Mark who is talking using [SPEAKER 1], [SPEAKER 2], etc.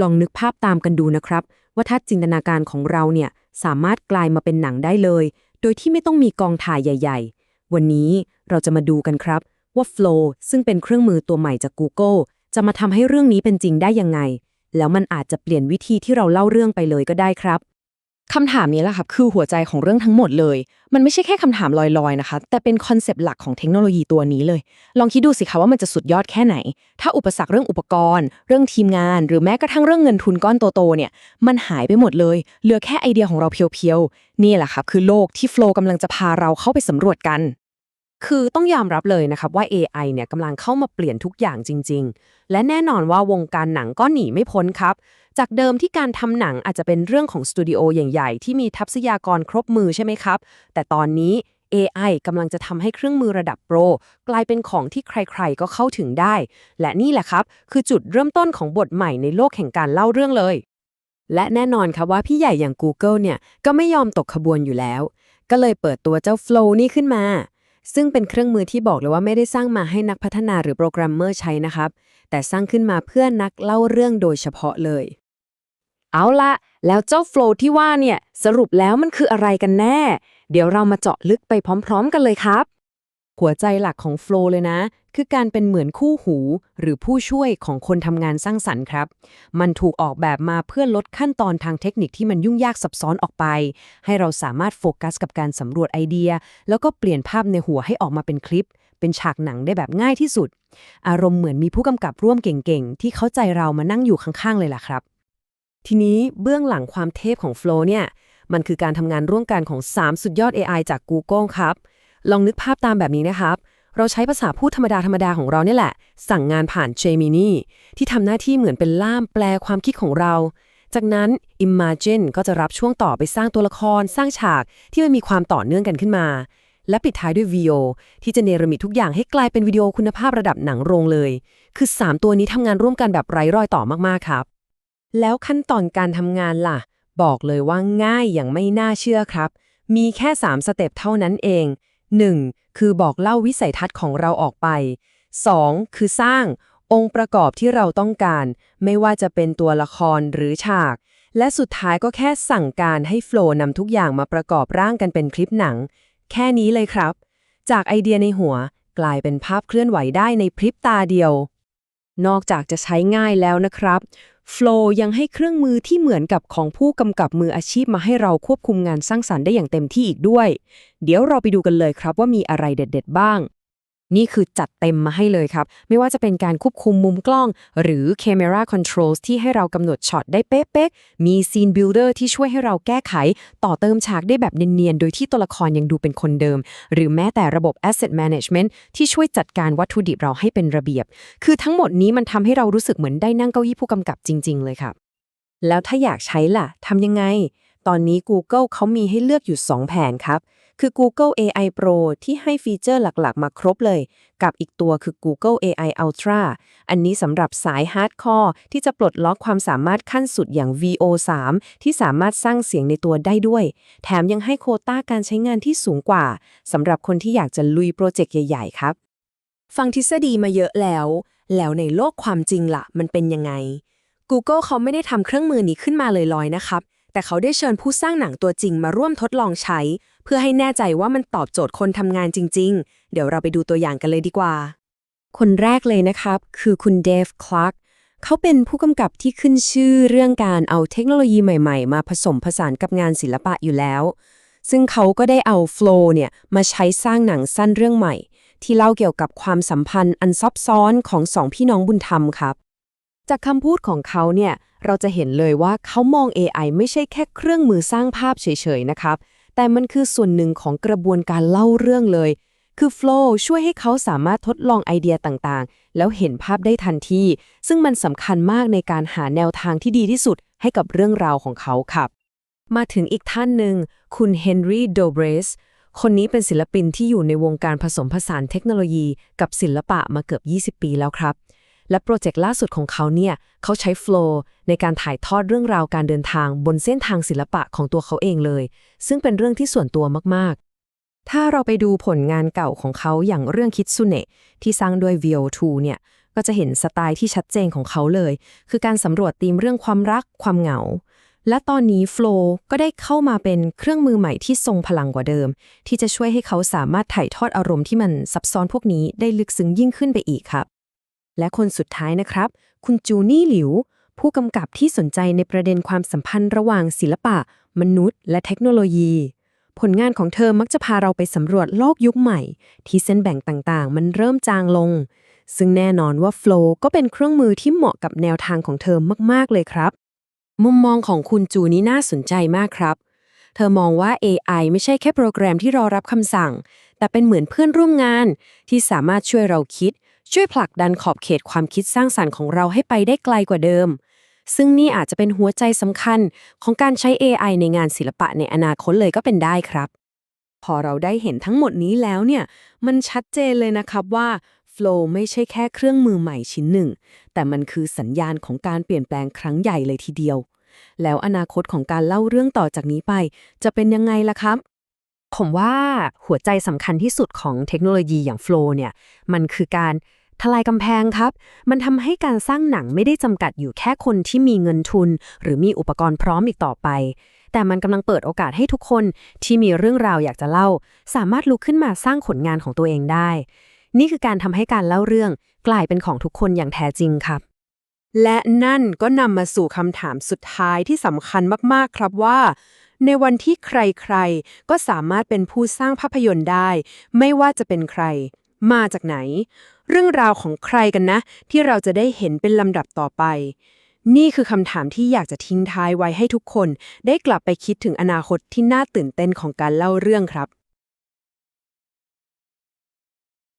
[SPEAKER 1] ลองนึกภาพตามกันดูนะครับ ว่าถ้าจินตนาการของเราเนี่ยสามารถกลายมาเป็นหนังได้เลย โดยที่ไม่ต้องมีกองถ่ายใหญ่ ๆ วันนี้เราจะมาดูกันครับว่า Flow ซึ่งเป็นเครื่องมือตัวใหม่จาก Google จะมาทำให้เรื่องนี้เป็นจริงได้ยังไง แล้วมันอาจจะเปลี่ยนวิธีที่เราเล่าเรื่องไปเลยก็ได้ครับ
[SPEAKER 2] คำถามนี้แหละครับคือหัวใจของเรื่องทั้งหมดเลย มันไม่ใช่แค่คำถามลอยๆนะคะ แต่เป็นคอนเซปต์หลักของเทคโนโลยีตัวนี้เลย ลองคิดดูสิคะว่ามันจะสุดยอดแค่ไหน ถ้าอุปสรรคเรื่องอุปกรณ์ เรื่องทีมงาน หรือแม้กระทั่งเรื่องเงินทุนก้อนโตๆเนี่ย มันหายไปหมดเลย เหลือแค่ไอเดียของเราเพียวๆ นี่แหละครับคือโลกที่โฟล์กำลังจะพาเราเข้าไปสำรวจกัน
[SPEAKER 1] คือต้องยอมรับเลยนะครับว่า AI เนี่ยกำลังเข้ามาเปลี่ยนทุกอย่างจริง ๆ และแน่นอนว่าวงการหนังก็หนีไม่พ้นครับ จากเดิมที่การทำหนังอาจจะเป็นเรื่องของสตูดิโอใหญ่ๆ ที่มีทัพยากรครบมือใช่ไหมครับ แต่ตอนนี้ AI กำลังจะทำให้เครื่องมือระดับโปร กลายเป็นของที่ใครๆ ก็เข้าถึงได้ และนี่แหละครับ คือจุดเริ่มต้นของบทใหม่ในโลกแห่งการเล่าเรื่องเลย และแน่นอนครับว่าพี่ใหญ่อย่าง Google เนี่ย ก็ไม่ยอมตกขบวนอยู่แล้ว ก็เลยเปิดตัวเจ้า Flow นี่ขึ้นมา ซึ่งเป็นเครื่องมือที่บอกเลยว่าไม่ได้สร้างมาให้นักพัฒนาหรือโปรแกรมเมอร์ใช้นะครับ แต่สร้างขึ้นมาเพื่อนักเล่าเรื่องโดยเฉพาะเลย เอาละแล้วเจ้า Flow ที่ว่าเนี่ยสรุปแล้วมันคืออะไรกันแน่ เดี๋ยวเรามาเจาะลึกไปพร้อมๆกันเลยครับ หัวใจหลักของ Flow เลยนะ คือการเป็นเหมือนคู่หู หรือผู้ช่วยของคนทำงานสร้างสรรค์ครับ มันถูกออกแบบมาเพื่อลดขั้นตอนทางเทคนิคที่มันยุ่งยากซับซ้อนออกไป ให้เราสามารถโฟกัสกับการสำรวจไอเดีย แล้วก็เปลี่ยนภาพในหัวให้ออกมาเป็นคลิป เป็นฉากหนังได้แบบง่ายที่สุด อารมณ์เหมือนมีผู้กำกับร่วมเก่งๆ ที่เข้าใจเรามานั่งอยู่ข้างๆเลยล่ะครับ ทีนี้เบื้องหลังความเทพของ Flow เนี่ย มันคือการทำงานร่วมกันของ 3 สุดยอด AI จาก Google ครับ ลองนึกภาพตามแบบนี้นะครับ เราใช้ภาษาพูดธรรมดาธรรมดาของเราเนี่ยแหละ สั่งงานผ่าน Gemini ที่ทำหน้าที่เหมือนเป็นล่ามแปลความคิดของเรา จากนั้น Imagine ก็จะรับช่วงต่อไปสร้างตัวละคร สร้างฉากที่มันมีความต่อเนื่องกันขึ้นมา และปิดท้ายด้วย VO ที่จะเนรมิตทุกอย่างให้กลายเป็นวิดีโอคุณภาพระดับหนังโรงเลย คือ 3 ตัวนี้ทำงานร่วมกันแบบไร้รอยต่อมากๆครับ แล้วขั้นตอนการทำงานล่ะ บอกเลยว่าง่ายอย่างไม่น่าเชื่อครับ มีแค่ 3 สเต็ปเท่านั้นเอง 1. คือบอกเล่าวิสัยทัศน์ของเราออกไป 2. คือสร้างองค์ประกอบที่เราต้องการ ไม่ว่าจะเป็นตัวละครหรือฉาก และสุดท้ายก็แค่สั่งการให้โฟล์นำทุกอย่างมาประกอบร่างกันเป็นคลิปหนัง แค่นี้เลยครับ จากไอเดียในหัวกลายเป็นภาพเคลื่อนไหวได้ในพริบตาเดียว นอกจากจะใช้ง่ายแล้วนะครับ Flow ยังให้เครื่องมือที่เหมือนกับของผู้กำกับมืออาชีพมาให้เราควบคุมงานสร้างสรรค์ได้อย่างเต็มที่อีกด้วย เดี๋ยวเราไปดูกันเลยครับว่ามีอะไรเด็ด ๆ บ้าง นี่คือจัดเต็มมาให้เลยครับ ไม่ว่าจะเป็นการควบคุมมุมกล้อง หรือ Camera Controls ที่ให้เรากำหนดช็อตได้เป๊ะๆ มี Scene Builder ที่ช่วยให้เราแก้ไข ต่อเติมฉากได้แบบเนียนๆ โดยที่ตัวละครยังดูเป็นคนเดิม หรือแม้แต่ระบบ Asset Management ที่ช่วยจัดการวัตถุดิบเราให้เป็นระเบียบ คือทั้งหมดนี้มันทำให้เรารู้สึกเหมือนได้นั่งเก้าอี้ผู้กำกับจริง ๆ เลยครับแล้วถ้าอยากใช้ล่ะทำยังไง ตอนนี้ Google เขามีให้เลือกอยู่ 2 แผนครับ คือ Google AI Pro ที่ให้ฟีเจอร์หลักๆ มาครบเลย กับอีกตัวคือ Google AI Ultra อันนี้สำหรับสายฮาร์ดคอร์ที่จะปลดล็อกความสามารถขั้นสุดอย่าง VO3 ที่สามารถสร้างเสียงในตัวได้ด้วย แถมยังให้โคต้าการใช้งานที่สูงกว่าสำหรับคนที่อยากจะลุยโปรเจกต์ใหญ่ๆ ครับ ฟังทฤษฎีมาเยอะแล้ว แล้วในโลกความจริงล่ะ มันเป็นยังไง Google เขาไม่ได้ทำเครื่องมือนี้ขึ้นมาเลยลอยนะครับ แต่เขาได้เชิญผู้สร้างหนังตัวจริงมาร่วมทดลองใช้ เพื่อให้แน่ใจว่ามันตอบโจทย์คนทำงานจริง ๆ เดี๋ยวเราไปดูตัวอย่างกันเลยดีกว่า คนแรกเลยนะครับ คือคุณเดฟ คลาร์กเขาเป็นผู้กำกับที่ขึ้นชื่อเรื่องการเอาเทคโนโลยีใหม่ๆ มาผสมผสานกับงานศิลปะอยู่แล้ว ซึ่งเขาก็ได้เอา Flow เนี่ยมาใช้สร้างหนังสั้นเรื่องใหม่ ที่เล่าเกี่ยวกับความสัมพันธ์อันซับซ้อนของสองพี่น้องบุญธรรมครับ จากคำพูดของเขาเนี่ยเราจะเห็นเลยว่าเขามอง AI ไม่ใช่แค่เครื่องมือสร้างภาพเฉยๆนะครับ แต่มันคือส่วนหนึ่งของกระบวนการเล่าเรื่องเลย คือ Flow ช่วยให้เขาสามารถทดลองไอเดียต่างๆ แล้วเห็นภาพได้ทันที ซึ่งมันสำคัญมากในการหาแนวทางที่ดีที่สุดให้กับเรื่องราวของเขาครับ มาถึงอีกท่านหนึ่ง คุณเฮนรี่โดเบรสคนนี้เป็นศิลปินที่อยู่ในวงการผสมผสานเทคโนโลยีกับศิลปะมาเกือบ 20 ปีแล้วครับ และโปรเจกต์ล่าสุดของเขาเนี่ย เขาใช้ Flow ในการถ่ายทอดเรื่องราวการเดินทางบนเส้นทางศิลปะของตัวเขาเองเลย ซึ่งเป็นเรื่องที่ส่วนตัวมากๆถ้าเราไปดูผลงานเก่าของเขาอย่างเรื่องคิดซุเนะที่สร้างด้วย VO2 เนี่ย ก็จะเห็นสไตล์ที่ชัดเจนของเขาเลย คือการสำรวจธีมเรื่องความรักความเหงา และตอนนี้ Flow ก็ได้เข้ามาเป็นเครื่องมือใหม่ที่ทรงพลังกว่าเดิม ที่จะช่วยให้เขาสามารถถ่ายทอดอารมณ์ที่มันซับซ้อนพวกนี้ได้ลึกซึ้งยิ่งขึ้นไปอีกครับ และคนสุดท้ายนะครับ คุณจูนี่หลิว ผู้กำกับที่สนใจในประเด็นความสัมพันธ์ระหว่างศิลปะ มนุษย์ และเทคโนโลยี ผลงานของเธอมักจะพาเราไปสำรวจโลกยุคใหม่ ที่เส้นแบ่งต่างๆ มันเริ่มจางลง ซึ่งแน่นอนว่า Flow ก็เป็นเครื่องมือที่เหมาะกับแนวทางของเธอมากๆเลยครับ มุมมองของคุณจูนี่น่าสนใจมากครับเธอมองว่า AI ไม่ใช่แค่โปรแกรมที่รอรับคำสั่ง แต่เป็นเหมือนเพื่อนร่วมงานที่สามารถช่วยเราคิด ช่วยผลักดันขอบเขตความคิดสร้างสรรค์ของเราให้ไปได้ไกลกว่าเดิม ซึ่งนี่อาจจะเป็นหัวใจสำคัญของการใช้ AI ในงานศิลปะในอนาคตเลยก็เป็นได้ครับ พอเราได้เห็นทั้งหมดนี้แล้วเนี่ย มันชัดเจนเลยนะครับว่า Flow ไม่ใช่แค่เครื่องมือใหม่ชิ้นหนึ่ง แต่มันคือสัญญาณของการเปลี่ยนแปลงครั้งใหญ่เลยทีเดียว แล้วอนาคตของการเล่าเรื่องต่อจากนี้ไป จะเป็นยังไงล่ะครับผมว่าหัวใจสำคัญที่สุดของเทคโนโลยีอย่าง Flow เนี่ย มันคือการ ทลายกำแพงครับ มันทำให้การสร้างหนังไม่ได้จำกัดอยู่แค่คนที่มีเงินทุน หรือมีอุปกรณ์พร้อมอีกต่อไป แต่มันกำลังเปิดโอกาสให้ทุกคนที่มีเรื่องราวอยากจะเล่า สามารถลุกขึ้นมาสร้างผลงานของตัวเองได้ นี่คือการทำให้การเล่าเรื่องกลายเป็นของทุกคนอย่างแท้จริงครับ และนั่นก็นำมาสู่คำถามสุดท้ายที่สำคัญมากๆครับว่าในวันที่ใครๆ ก็สามารถเป็นผู้สร้างภาพยนตร์ได้ ไม่ว่าจะเป็นใคร มาจากไหน เรื่องราวของใครกันนะ ที่เราจะได้เห็นเป็นลำดับต่อไป นี่คือคำถามที่อยากจะทิ้งท้ายไว้ให้ทุกคน ได้กลับไปคิดถึงอนาคตที่น่าตื่นเต้นของการเล่าเรื่องครับ